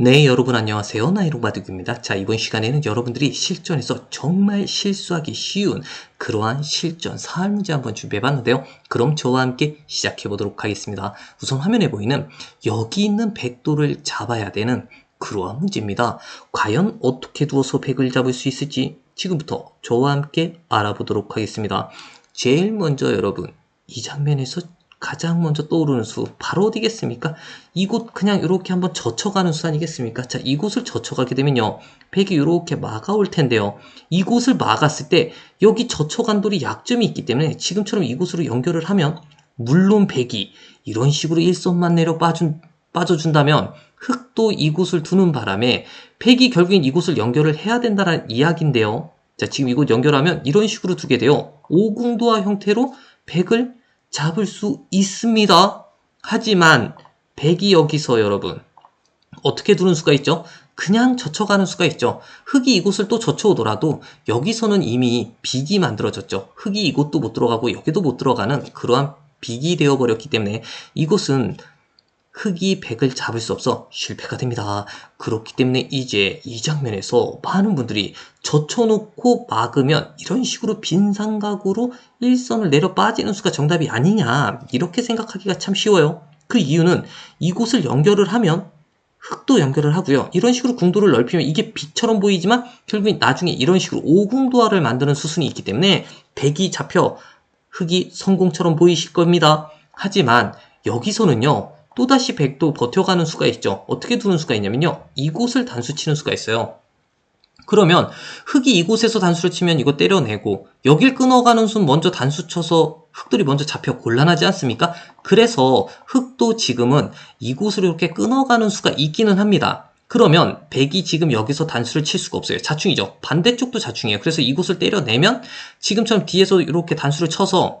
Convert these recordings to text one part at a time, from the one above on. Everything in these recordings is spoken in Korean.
네, 여러분 안녕하세요. 나이롱바둑입니다. 자, 이번 시간에는 여러분들이 실전에서 정말 실수하기 쉬운 그러한 실전 사활 문제 한번 준비해봤는데요. 그럼 저와 함께 시작해보도록 하겠습니다. 우선 화면에 보이는 여기 있는 백도를 잡아야 되는 그러한 문제입니다. 과연 어떻게 두어서 백을 잡을 수 있을지 지금부터 저와 함께 알아보도록 하겠습니다. 제일 먼저 여러분, 이 장면에서 가장 먼저 떠오르는 수 바로 어디겠습니까? 이곳 그냥 이렇게 한번 젖혀가는 수 아니겠습니까? 자, 이곳을 젖혀가게 되면요. 백이 이렇게 막아올 텐데요. 이곳을 막았을 때 여기 젖혀간 돌이 약점이 있기 때문에 지금처럼 이곳으로 연결을 하면 물론 백이 이런 식으로 일선만 내려 빠준, 빠져준다면 흑도 이곳을 두는 바람에 백이 결국엔 이곳을 연결을 해야 된다는 이야기인데요. 자, 지금 이곳 연결하면 이런 식으로 두게 돼요. 오궁도화 형태로 백을 잡을 수 있습니다. 하지만 백이 여기서 여러분 어떻게 두는 수가 있죠? 그냥 젖혀가는 수가 있죠. 흙이 이곳을 또 젖혀오더라도 여기서는 이미 빅이 만들어졌죠. 흙이 이곳도 못 들어가고 여기도 못 들어가는 그러한 빅이 되어버렸기 때문에 이곳은 흙이 백을 잡을 수 없어 실패가 됩니다. 그렇기 때문에 이제 이 장면에서 많은 분들이 젖혀놓고 막으면 이런 식으로 빈 삼각으로 일선을 내려 빠지는 수가 정답이 아니냐 이렇게 생각하기가 참 쉬워요. 그 이유는 이곳을 연결을 하면 흙도 연결을 하고요. 이런 식으로 궁도를 넓히면 이게 빛처럼 보이지만 결국엔 나중에 이런 식으로 오궁도화를 만드는 수순이 있기 때문에 백이 잡혀 흙이 성공처럼 보이실 겁니다. 하지만 여기서는요. 또다시 백도 버텨가는 수가 있죠. 어떻게 두는 수가 있냐면요. 이곳을 단수 치는 수가 있어요. 그러면 흙이 이곳에서 단수를 치면 이거 때려내고 여길 끊어가는 순 먼저 단수 쳐서 흙들이 먼저 잡혀 곤란하지 않습니까? 그래서 흙도 지금은 이곳으로 이렇게 끊어가는 수가 있기는 합니다. 그러면 백이 지금 여기서 단수를 칠 수가 없어요. 자충이죠. 반대쪽도 자충이에요. 그래서 이곳을 때려내면 지금처럼 뒤에서 이렇게 단수를 쳐서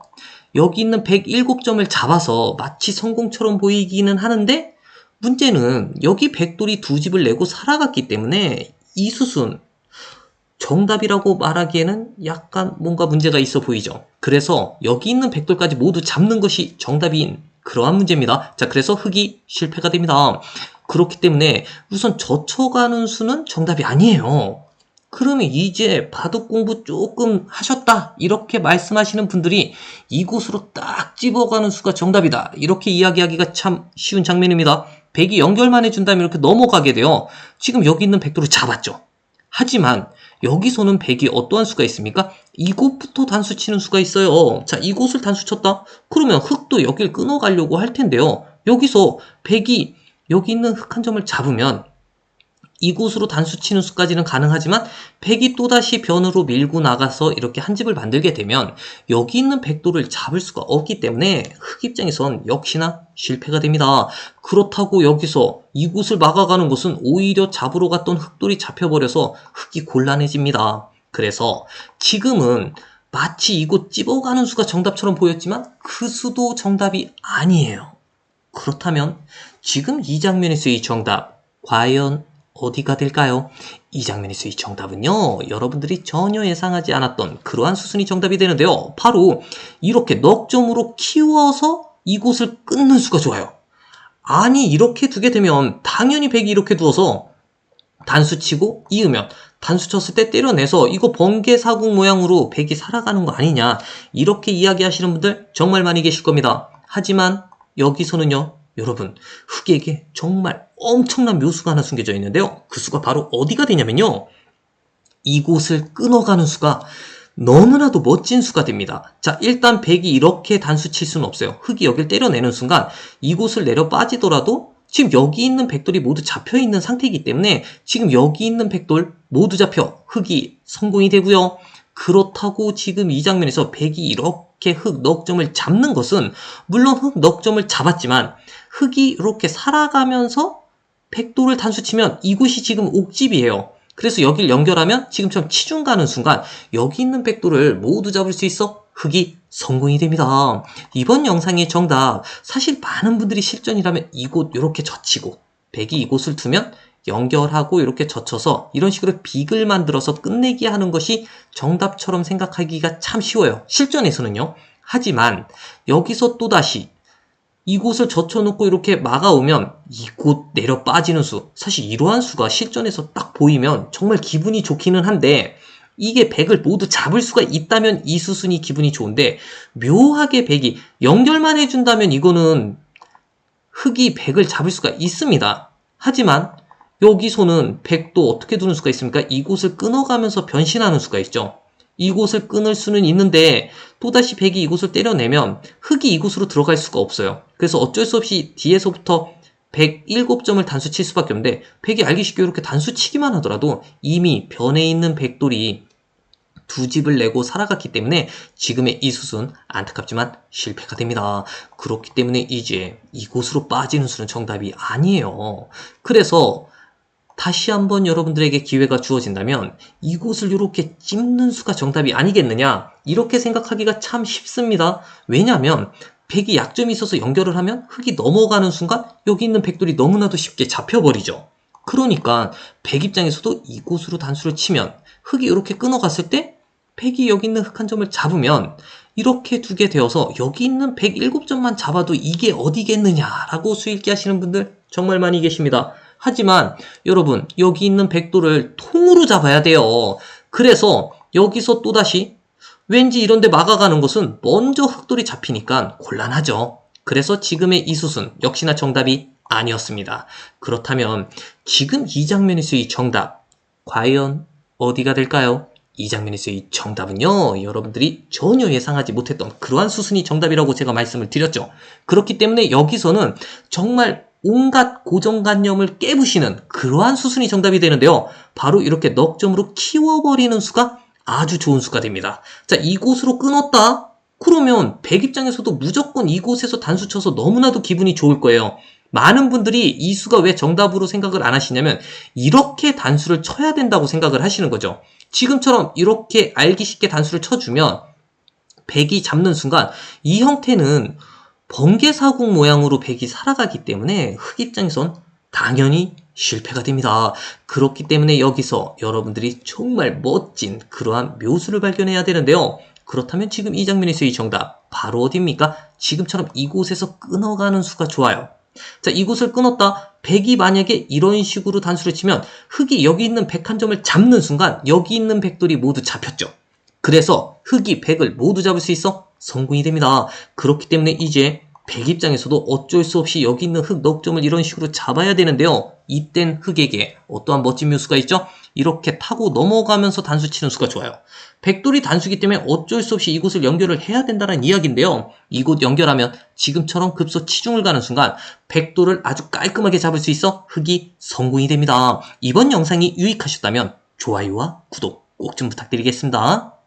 여기 있는 107점을 잡아서 마치 성공처럼 보이기는 하는데 문제는 여기 백돌이 두 집을 내고 살아갔기 때문에 이 수순 정답이라고 말하기에는 약간 뭔가 문제가 있어 보이죠. 그래서 여기 있는 백돌까지 모두 잡는 것이 정답인 그러한 문제입니다. 자, 그래서 흙이 실패가 됩니다. 그렇기 때문에 우선 젖혀가는 수는 정답이 아니에요. 그러면 이제 바둑 공부 조금 하셨다 이렇게 말씀하시는 분들이 이곳으로 딱 집어가는 수가 정답이다 이렇게 이야기하기가 참 쉬운 장면입니다. 백이 연결만 해준다면 이렇게 넘어가게 돼요. 지금 여기 있는 백도를 잡았죠. 하지만 여기서는 백이 어떠한 수가 있습니까? 이곳부터 단수 치는 수가 있어요. 자, 이곳을 단수 쳤다? 그러면 흙도 여길 끊어가려고 할 텐데요. 여기서 백이 여기 있는 흙 한 점을 잡으면 이곳으로 단수 치는 수까지는 가능하지만 백이 또다시 변으로 밀고 나가서 이렇게 한 집을 만들게 되면 여기 있는 백도를 잡을 수가 없기 때문에 흑 입장에선 역시나 실패가 됩니다. 그렇다고 여기서 이곳을 막아가는 것은 오히려 잡으러 갔던 흑돌이 잡혀버려서 흑이 곤란해집니다. 그래서 지금은 마치 이곳 찝어가는 수가 정답처럼 보였지만 그 수도 정답이 아니에요. 그렇다면 지금 이 장면에서의 정답 과연 어디가 될까요? 이 장면에서 이 정답은요, 여러분들이 전혀 예상하지 않았던 그러한 수순이 정답이 되는데요. 바로 이렇게 넉 점으로 키워서 이곳을 끊는 수가 좋아요. 아니, 이렇게 두게 되면 당연히 백이 이렇게 두어서 단수 치고 이으면 단수 쳤을 때 때려내서 이거 번개 사국 모양으로 백이 살아가는 거 아니냐. 이렇게 이야기하시는 분들 정말 많이 계실 겁니다. 하지만 여기서는요, 여러분, 흑에게 정말 엄청난 묘수가 하나 숨겨져 있는데요. 그 수가 바로 어디가 되냐면요. 이곳을 끊어가는 수가 너무나도 멋진 수가 됩니다. 자, 일단 백이 이렇게 단수 칠 수는 없어요. 흙이 여길 때려내는 순간 이곳을 내려 빠지더라도 지금 여기 있는 백돌이 모두 잡혀 있는 상태이기 때문에 지금 여기 있는 백돌 모두 잡혀 흙이 성공이 되고요. 그렇다고 지금 이 장면에서 백이 이렇게 흙 넉점을 잡는 것은 물론 흙 넉점을 잡았지만 흙이 이렇게 살아가면서 백도를 단수치면 이곳이 지금 옥집이에요. 그래서 여기를 연결하면 지금처럼 치중 가는 순간 여기 있는 백도를 모두 잡을 수 있어 흙이 성공이 됩니다. 이번 영상의 정답 사실 많은 분들이 실전이라면 이곳 이렇게 젖히고 백이 이곳을 두면 연결하고 이렇게 젖혀서 이런 식으로 빅을 만들어서 끝내기 하는 것이 정답처럼 생각하기가 참 쉬워요. 실전에서는요. 하지만 여기서 또다시 이곳을 젖혀놓고 이렇게 막아오면 이곳 내려 빠지는 수. 사실 이러한 수가 실전에서 딱 보이면 정말 기분이 좋기는 한데 이게 100을 모두 잡을 수가 있다면 이 수순이 기분이 좋은데 묘하게 100이 연결만 해준다면 이거는 흙이 100을 잡을 수가 있습니다. 하지만 여기서는 100도 어떻게 두는 수가 있습니까? 이곳을 끊어가면서 변신하는 수가 있죠. 이곳을 끊을 수는 있는데 또다시 100이 이곳을 때려내면 흙이 이곳으로 들어갈 수가 없어요. 그래서 어쩔 수 없이 뒤에서부터 107점을 단수 칠 수밖에 없는데 100이 알기 쉽게 이렇게 단수 치기만 하더라도 이미 변해 있는 백돌이 두 집을 내고 살아갔기 때문에 지금의 이 수순 안타깝지만 실패가 됩니다. 그렇기 때문에 이제 이곳으로 빠지는 수는 정답이 아니에요. 그래서 다시 한번 여러분들에게 기회가 주어진다면 이곳을 이렇게 찝는 수가 정답이 아니겠느냐 이렇게 생각하기가 참 쉽습니다. 왜냐하면 백이 약점이 있어서 연결을 하면 흙이 넘어가는 순간 여기 있는 백돌이 너무나도 쉽게 잡혀버리죠. 그러니까 백 입장에서도 이곳으로 단수를 치면 흙이 이렇게 끊어갔을 때 백이 여기 있는 흙 한 점을 잡으면 이렇게 두게 되어서 여기 있는 107점만 잡아도 이게 어디겠느냐라고 수익기 하시는 분들 정말 많이 계십니다. 하지만 여러분 여기 있는 백도를 통으로 잡아야 돼요. 그래서 여기서 또다시 왠지 이런데 막아가는 것은 먼저 흑돌이 잡히니까 곤란하죠. 그래서 지금의 이 수순 역시나 정답이 아니었습니다. 그렇다면 지금 이 장면에서 이 정답 과연 어디가 될까요? 이 장면에서 이 정답은요, 여러분들이 전혀 예상하지 못했던 그러한 수순이 정답이라고 제가 말씀을 드렸죠. 그렇기 때문에 여기서는 정말 온갖 고정관념을 깨부시는 그러한 수순이 정답이 되는데요. 바로 이렇게 넉 점으로 키워버리는 수가 아주 좋은 수가 됩니다. 자, 이곳으로 끊었다? 그러면 백 입장에서도 무조건 이곳에서 단수 쳐서 너무나도 기분이 좋을 거예요. 많은 분들이 이 수가 왜 정답으로 생각을 안 하시냐면 이렇게 단수를 쳐야 된다고 생각을 하시는 거죠. 지금처럼 이렇게 알기 쉽게 단수를 쳐주면 백이 잡는 순간 이 형태는 번개사국 모양으로 백이 살아가기 때문에 흑 입장에선 당연히 실패가 됩니다. 그렇기 때문에 여기서 여러분들이 정말 멋진 그러한 묘수를 발견해야 되는데요. 그렇다면 지금 이 장면에서 이 정답 바로 어디입니까? 지금처럼 이곳에서 끊어가는 수가 좋아요. 자, 이곳을 끊었다. 백이 만약에 이런 식으로 단수를 치면 흙이 여기 있는 백 한 점을 잡는 순간 여기 있는 백돌이 모두 잡혔죠. 그래서 흙이 백을 모두 잡을 수 있어 성공이 됩니다. 그렇기 때문에 이제 백 입장에서도 어쩔 수 없이 여기 있는 흙 넉점을 이런 식으로 잡아야 되는데요. 이땐 흙에게 어떠한 멋진 묘수가 있죠? 이렇게 타고 넘어가면서 단수 치는 수가 좋아요. 백돌이 단수기 때문에 어쩔 수 없이 이곳을 연결을 해야 된다는 이야기인데요. 이곳 연결하면 지금처럼 급소 치중을 가는 순간 백돌을 아주 깔끔하게 잡을 수 있어 흙이 성공이 됩니다. 이번 영상이 유익하셨다면 좋아요와 구독 꼭 좀 부탁드리겠습니다.